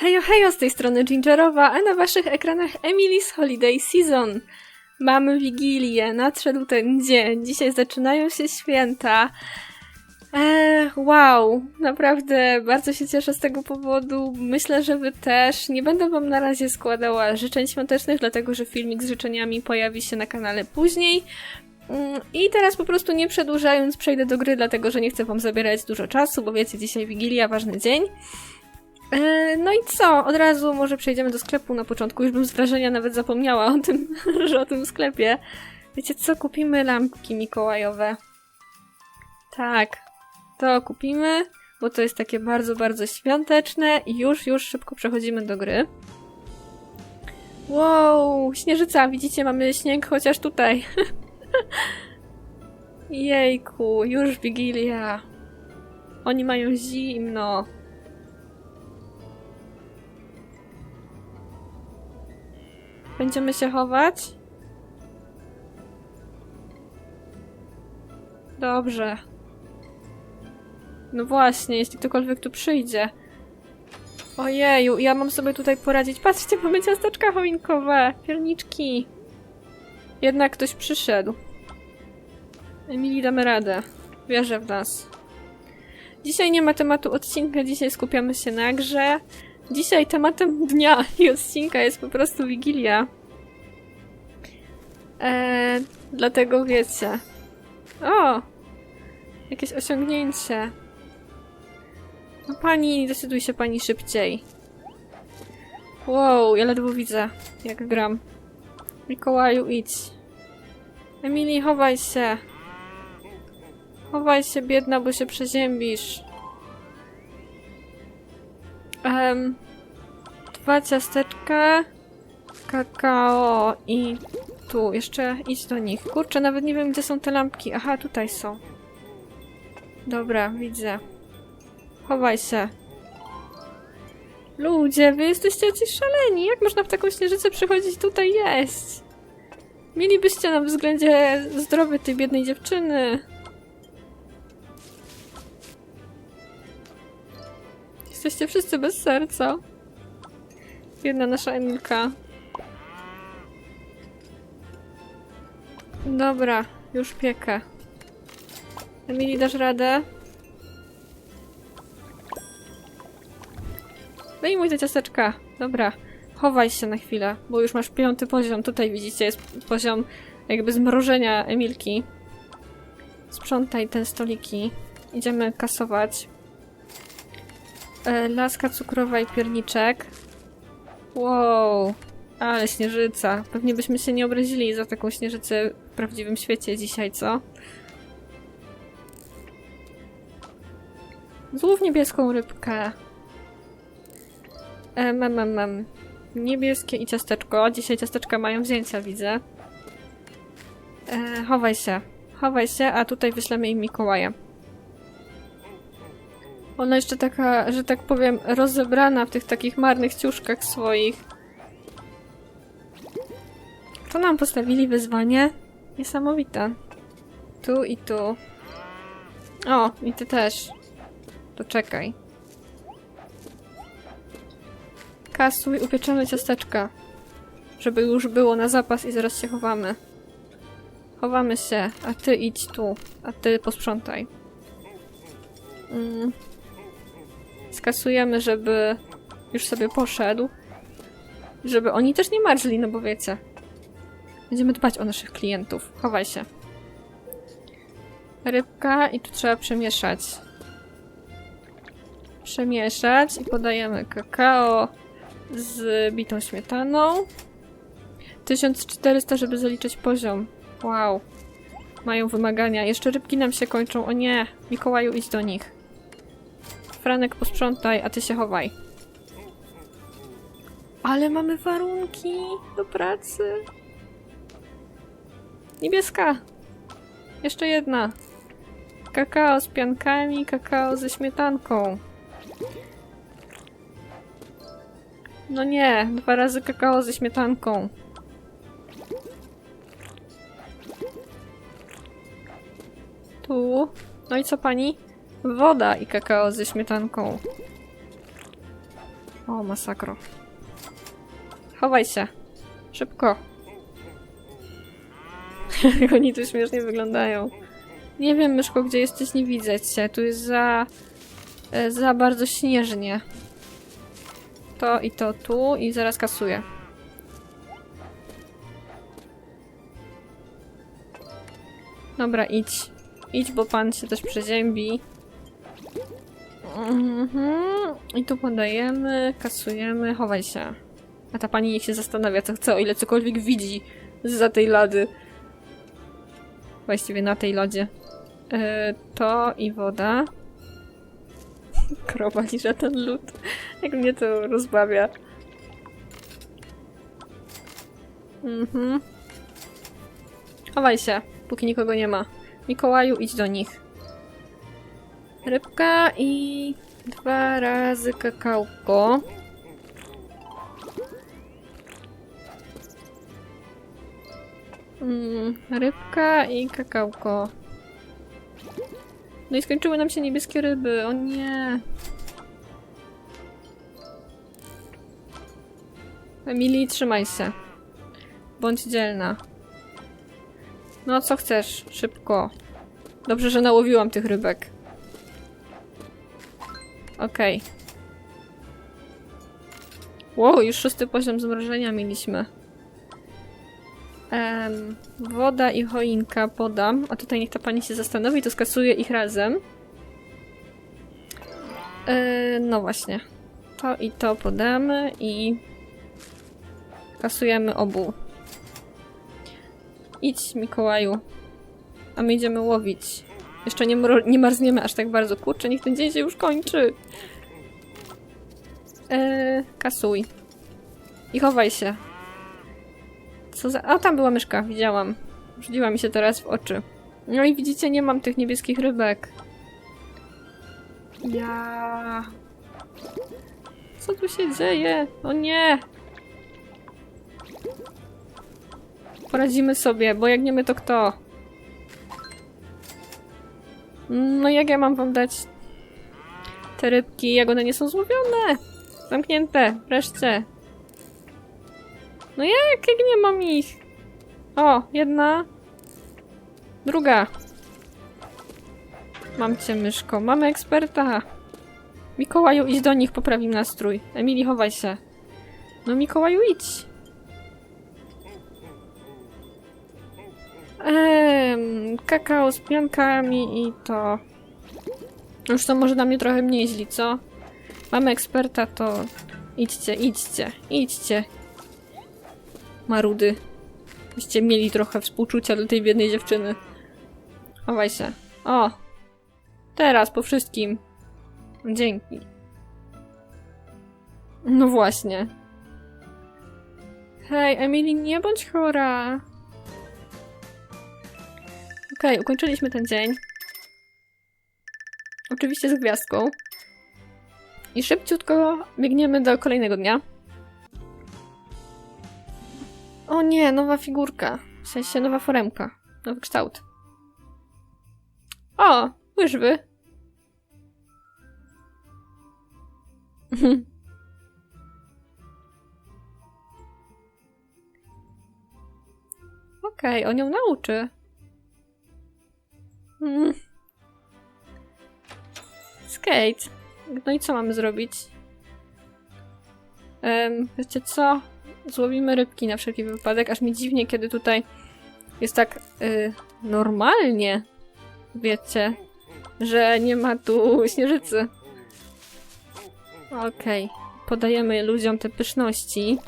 Hejo, hejo, z tej strony Gingerowa, a na waszych ekranach Emily's Holiday Season. Mamy Wigilię, nadszedł ten dzień, dzisiaj zaczynają się święta. Eee, wow, naprawdę bardzo się cieszę z tego powodu. Myślę, że wy też. Nie będę wam na razie składała życzeń świątecznych, dlatego że filmik z życzeniami pojawi się na kanale później. Mm, I teraz po prostu nie przedłużając przejdę do gry, dlatego że nie chcę wam zabierać dużo czasu, bo wiecie, dzisiaj Wigilia, ważny dzień. E, No i co? Od razu może przejdziemy do sklepu na początku. Już bym z wrażenia nawet zapomniała o tym, że o tym sklepie. Wiecie co? Kupimy lampki mikołajowe. Tak, to kupimy, bo to jest takie bardzo, bardzo świąteczne i już, już szybko przechodzimy do gry. Wow, śnieżyca, widzicie, mamy śnieg chociaż tutaj. Jejku, już Wigilia. Oni mają zimno. Będziemy się chować? Dobrze. No właśnie, jeśli ktokolwiek tu przyjdzie. Ojeju, ja mam sobie tutaj poradzić. Patrzcie, mamy ciasteczka choinkowe, pierniczki. Jednak ktoś przyszedł. Emilii, damy radę. Wierzę w nas. Dzisiaj nie ma tematu odcinka, dzisiaj skupiamy się na grze. Dzisiaj tematem dnia i odcinka jest po prostu Wigilia. Eee, dlatego wiecie. O! Jakieś osiągnięcie. No pani, decyduj się pani szybciej. Wow, ja ledwo widzę, jak gram. Mikołaju, idź. Emilii, chowaj się. Chowaj się, biedna, bo się przeziębisz. Em, dwa ciasteczka, kakao i tu, jeszcze idź do nich. Kurczę, nawet nie wiem, gdzie są te lampki. Aha, tutaj są. Dobra, widzę. Chowaj się. Ludzie, wy jesteście jacyś szaleni. Jak można w taką śnieżycę przychodzić tutaj jeść? Mielibyście na względzie zdrowie tej biednej dziewczyny. Jesteście wszyscy bez serca. Jedna nasza Emilka. Dobra, już piekę. Emilii, dasz radę? Wyjmuj te ciasteczka. Dobra, chowaj się na chwilę, bo już masz piąty poziom. Tutaj widzicie, jest poziom jakby zmrożenia Emilki. Sprzątaj te stoliki. Idziemy kasować. E, laska cukrowa i pierniczek. Wow, ale śnieżyca. Pewnie byśmy się nie obrazili za taką śnieżycę w prawdziwym świecie dzisiaj, co? Złów niebieską rybkę. Mam. Niebieskie i ciasteczko. Dzisiaj ciasteczka mają wzięcia, widzę. E, chowaj się. Chowaj się, a tutaj wyślemy im Mikołaja. Ona jeszcze taka, że tak powiem, rozebrana w tych takich marnych ciuszkach swoich. To nam postawili wyzwanie? Niesamowite. Tu i tu. O, i ty też. To czekaj. Kasuj upieczone ciasteczka. Żeby już było na zapas i zaraz się chowamy. Chowamy się, a ty idź tu, a ty posprzątaj. Mm. Skasujemy, żeby już sobie poszedł. Żeby oni też nie marzli, no bo wiecie. Będziemy dbać o naszych klientów. Chowaj się. Rybka i tu trzeba przemieszać. Przemieszać i podajemy kakao z bitą śmietaną. 1400, żeby zaliczyć poziom. Wow. Mają wymagania. Jeszcze rybki nam się kończą. O nie. Mikołaju, idź do nich. Franek, posprzątaj, a ty się chowaj. Ale mamy warunki do pracy. Niebieska. Jeszcze jedna. Kakao z piankami, kakao ze śmietanką. No nie, dwa razy kakao ze śmietanką. Tu. No i co pani? Woda i kakao ze śmietanką. O, masakro. Chowaj się. Szybko. Oni tu śmiesznie wyglądają. Nie wiem, Myszko, gdzie jesteś, nie widzę cię. Tu jest za... e, za bardzo śnieżnie. To i to tu i zaraz kasuję. Dobra, idź. Idź, bo pan się też przeziębi. Mhm. I tu podajemy, kasujemy, chowaj się. A ta pani niech się zastanawia, co chce, o ile cokolwiek widzi za tej lady. Właściwie na tej lodzie. E, to i woda. Krowa liże ten lód. Jak mnie to rozbawia. Mhm. Chowaj się, póki nikogo nie ma. Mikołaju, idź do nich. Rybka i dwa razy kakałko. Mm, rybka i kakałko. No i skończyły nam się niebieskie ryby. O nie. Emily, trzymaj się. Bądź dzielna. No, co chcesz? Szybko. Dobrze, że nałowiłam tych rybek. Okej. Wow, już szósty poziom zmrożenia mieliśmy. Em, woda i choinka podam. A tutaj niech ta pani się zastanowi, to skasuję ich razem. E, no właśnie. To i to podamy i kasujemy obu. Idź, Mikołaju. A my idziemy łowić. Jeszcze nie, nie marzniemy aż tak bardzo. Kurczę, niech ten dzień się już kończy. Eee, kasuj. I chowaj się. Co za... A, tam była myszka, widziałam. Rzuciła mi się teraz w oczy. No i widzicie, nie mam tych niebieskich rybek. Ja. Co tu się dzieje? O nie! Poradzimy sobie, bo jak nie my, to kto? No jak ja mam wam dać te rybki, jak one nie są złowione? Zamknięte, wreszcie. No jak, jak nie mam ich? O, jedna. Druga. Mam cię, myszko. Mamy eksperta. Mikołaju, idź do nich, poprawi nastrój. Emily, chowaj się. No Mikołaju, idź. Ehm, kakao z piankami i to... Już to może na mnie trochę mniej źli, co? Mamy eksperta, to... Idźcie, idźcie, idźcie. Marudy. Byście mieli trochę współczucia do tej biednej dziewczyny. Chowaj się. O! Teraz, po wszystkim. Dzięki. No właśnie. Hej, Emily, nie bądź chora. Okej, ukończyliśmy ten dzień. Oczywiście z gwiazdką. I szybciutko biegniemy do kolejnego dnia. O nie, nowa figurka. W sensie nowa foremka. Nowy kształt. O, łyżwy. Okej, on ją nauczy. Mm. Skate. No i co mamy zrobić? Um, wiecie co? Złowimy rybki na wszelki wypadek, aż mi dziwnie, kiedy tutaj jest tak y, normalnie, wiecie, że nie ma tu śnieżycy. Okej, podajemy ludziom te pyszności.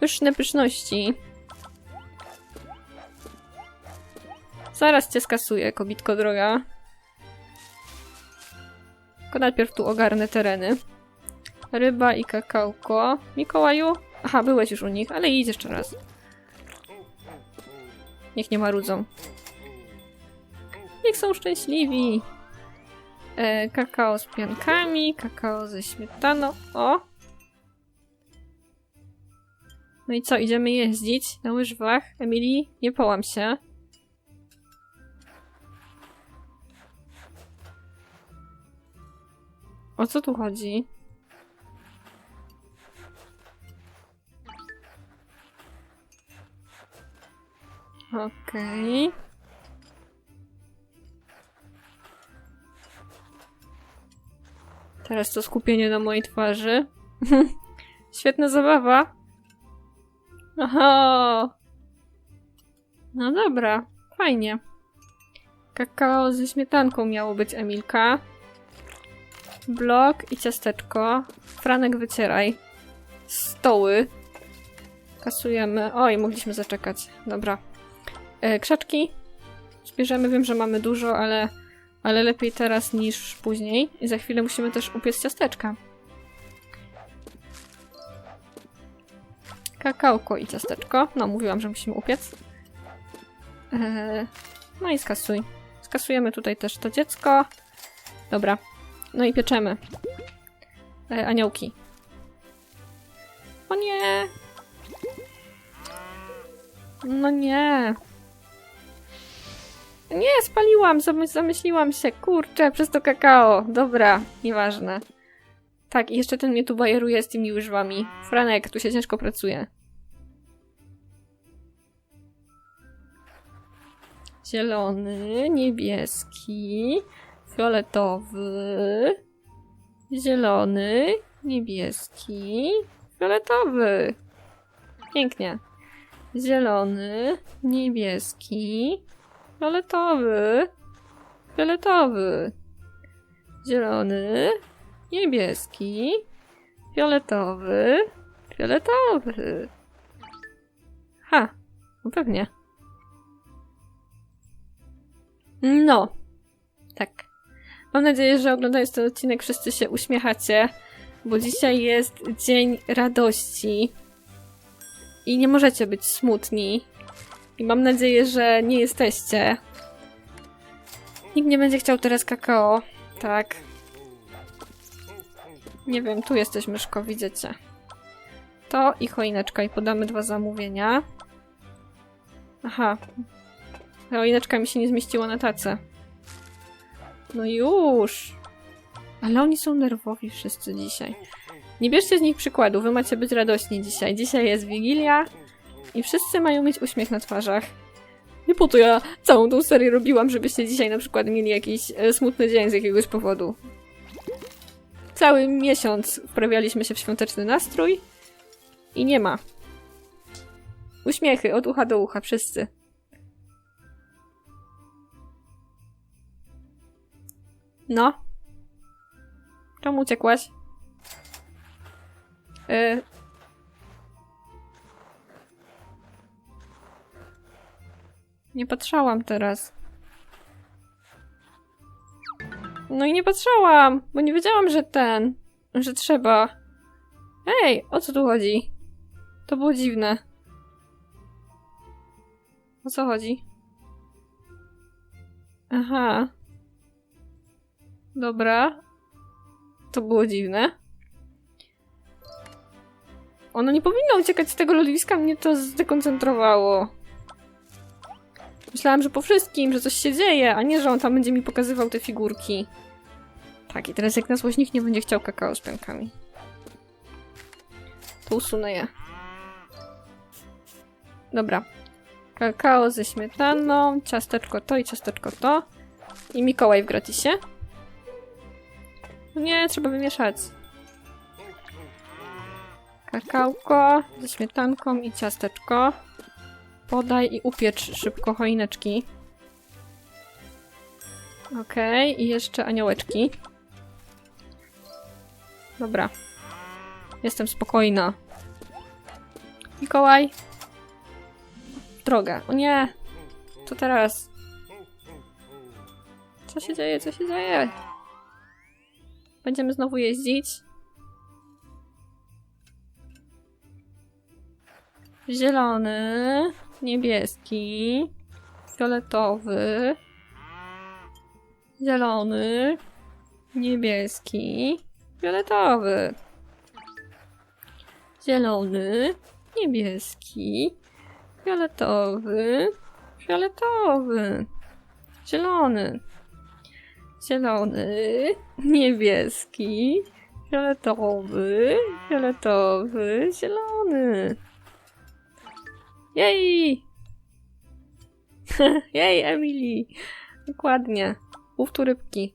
Pyszne pyszności. Zaraz cię skasuję, kobitko droga. Tylko najpierw tu ogarnę tereny. Ryba i kakałko. Mikołaju? Aha, byłeś już u nich, ale idź jeszcze raz. Niech nie marudzą. Niech są szczęśliwi. E, kakao z piankami, kakao ze śmietaną. O! No i co, idziemy jeździć na łyżwach? Emily, nie połam się. O co tu chodzi? Okej. Teraz to skupienie na mojej twarzy. Świetna zabawa. Oho. No dobra, fajnie. Kakao ze śmietanką miało być Emilka. Blok i ciasteczko. Franek wycieraj. Stoły. Kasujemy. Oj, mogliśmy zaczekać. Dobra. E, krzaczki. Zbierzemy. Wiem, że mamy dużo, ale, ale lepiej teraz niż później. I za chwilę musimy też upiec ciasteczka. Kakałko i ciasteczko. No, mówiłam, że musimy upiec. E, no i skasuj. Skasujemy tutaj też to dziecko. Dobra. No i pieczemy. E, aniołki. O nie! No nie. Nie, spaliłam, zamys zamyśliłam się. Kurczę, przez to kakao. Dobra, nieważne. Tak, i jeszcze ten mnie tu bajeruje z tymi łyżwami. Franek, tu się ciężko pracuje. Zielony, niebieski, fioletowy, zielony, niebieski, fioletowy. Pięknie. Zielony, niebieski, fioletowy, fioletowy. Zielony, niebieski, fioletowy, fioletowy. Ha, no pewnie. No, tak. Mam nadzieję, że oglądając ten odcinek wszyscy się uśmiechacie, bo dzisiaj jest dzień radości i nie możecie być smutni. I mam nadzieję, że nie jesteście. Nikt nie będzie chciał teraz kakao. Tak. Nie wiem, tu jesteś, myszko, widzicie. To i choineczka i podamy dwa zamówienia. Aha. Choineczka mi się nie zmieściła na tacę. No już. Ale oni są nerwowi wszyscy dzisiaj. Nie bierzcie z nich przykładu, wy macie być radośni dzisiaj. Dzisiaj jest Wigilia i wszyscy mają mieć uśmiech na twarzach. Nie po to ja całą tą serię robiłam, żebyście dzisiaj na przykład mieli jakiś e, smutny dzień z jakiegoś powodu. Cały miesiąc wprawialiśmy się w świąteczny nastrój i nie ma. Uśmiechy od ucha do ucha, wszyscy. No. Czemu uciekłaś? Y... Nie patrzałam teraz. No i nie patrzałam, bo nie wiedziałam, że ten, że trzeba. Ej, o co tu chodzi? To było dziwne. O co chodzi? Aha. Dobra. To było dziwne. Ono nie powinno uciekać z tego lodowiska, mnie to zdekoncentrowało. Myślałam, że po wszystkim, że coś się dzieje, a nie, że on tam będzie mi pokazywał te figurki. Tak, i teraz jak na nikt nie będzie chciał kakao z pękami. To usunę je. Dobra. Kakao ze śmietaną, ciasteczko to i ciasteczko to. I Mikołaj w gratisie. Nie, trzeba wymieszać. Kakałko ze śmietanką i ciasteczko. Podaj i upiecz szybko choineczki. Okej, okay, i jeszcze aniołeczki. Dobra. Jestem spokojna. Mikołaj. Droga. O nie. Co teraz? Co się dzieje? Co się dzieje? Będziemy znowu jeździć. Zielony, niebieski, fioletowy, zielony, niebieski, fioletowy, zielony, niebieski, fioletowy, fioletowy, zielony, zielony, niebieski, fioletowy, fioletowy, zielony. Jej! Jej, Emily! Dokładnie. Łów tu rybki.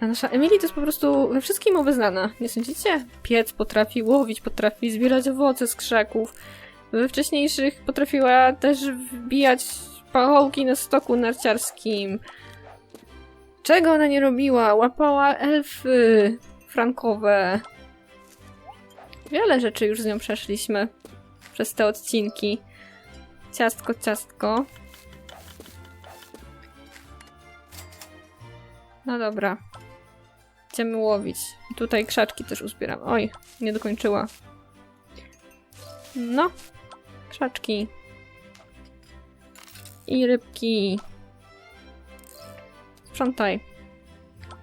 A nasza Emily to jest po prostu we wszystkim obeznana, nie sądzicie? Piec potrafi łowić, potrafi zbierać owoce z krzaków. We wcześniejszych potrafiła też wbijać pachołki na stoku narciarskim. Czego ona nie robiła? Łapała elfy frankowe. Wiele rzeczy już z nią przeszliśmy przez te odcinki. Ciastko, ciastko. No dobra. Idziemy łowić. Tutaj krzaczki też uzbieram. Oj, nie dokończyła. No. Krzaczki. I rybki. Sprzątaj.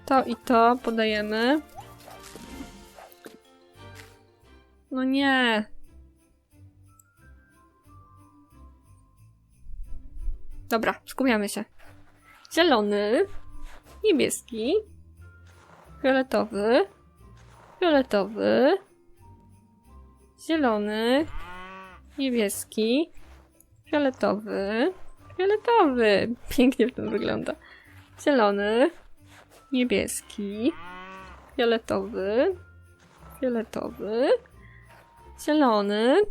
To i to podajemy. No nie. Dobra, skupiamy się. Zielony, niebieski, fioletowy, fioletowy, zielony, niebieski, fioletowy, fioletowy. Pięknie w tym wygląda. Zielony, niebieski, fioletowy, fioletowy, zielony,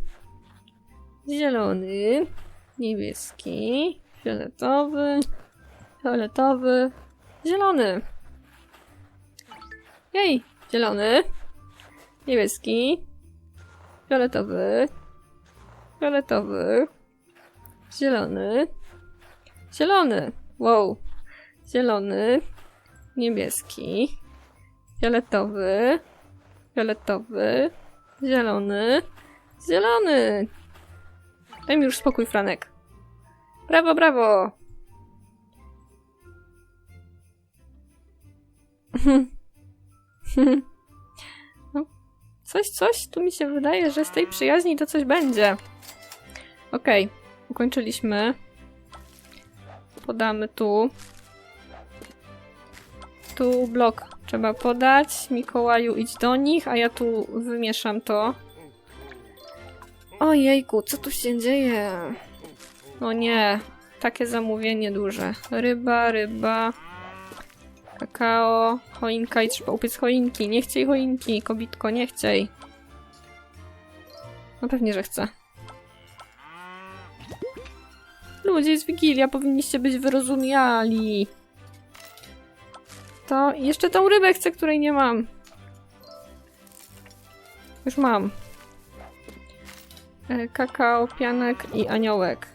zielony, niebieski, fioletowy, fioletowy, zielony. Jej, zielony, niebieski, fioletowy, fioletowy, zielony, zielony. Wow. Zielony, niebieski, fioletowy, fioletowy, zielony, zielony. Daj mi już spokój, Franek. Brawo, brawo! No, coś, coś, tu mi się wydaje, że z tej przyjaźni to coś będzie. Okej, ukończyliśmy. Podamy tu. Tu blok trzeba podać. Mikołaju, idź do nich, a ja tu wymieszam to. Ojejku, co tu się dzieje? O nie, takie zamówienie duże. Ryba, ryba, kakao, choinka i trzeba upiec choinki. Nie chciej choinki, kobitko, nie chciej. No pewnie, że chcę. Ludzie, jest Wigilia, powinniście być wyrozumiali. To jeszcze tą rybę chcę, której nie mam. Już mam. E, Kakao, pianek i aniołek.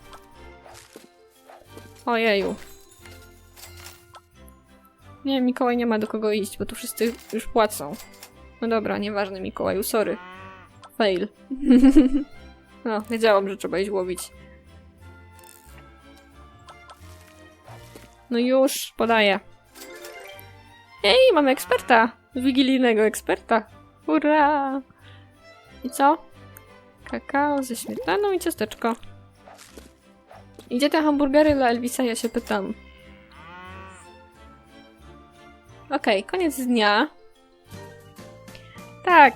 Ojeju. Nie, Mikołaj nie ma do kogo iść, bo tu wszyscy już płacą. No dobra, nieważne Mikołaju, sorry. Fail. no, wiedziałam, że trzeba iść łowić. No już, podaję. Ej, mamy eksperta! Wigilijnego eksperta. Hurra! I co? Kakao ze śmietaną i ciasteczko. I Gdzie te hamburgery dla Elvisa? Ja się pytam. Okej, koniec dnia. Tak,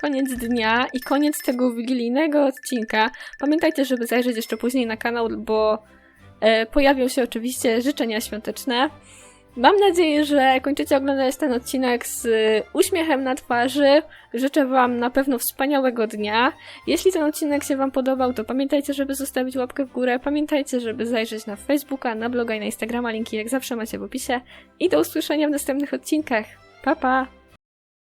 koniec dnia i koniec tego wigilijnego odcinka. Pamiętajcie, żeby zajrzeć jeszcze później na kanał, bo e, pojawią się oczywiście życzenia świąteczne. Mam nadzieję, że kończycie oglądać ten odcinek z y, uśmiechem na twarzy. Życzę Wam na pewno wspaniałego dnia. Jeśli ten odcinek się Wam podobał, to pamiętajcie, żeby zostawić łapkę w górę. Pamiętajcie, żeby zajrzeć na Facebooka, na bloga i na Instagrama. Linki jak zawsze macie w opisie. I do usłyszenia w następnych odcinkach. Pa, pa!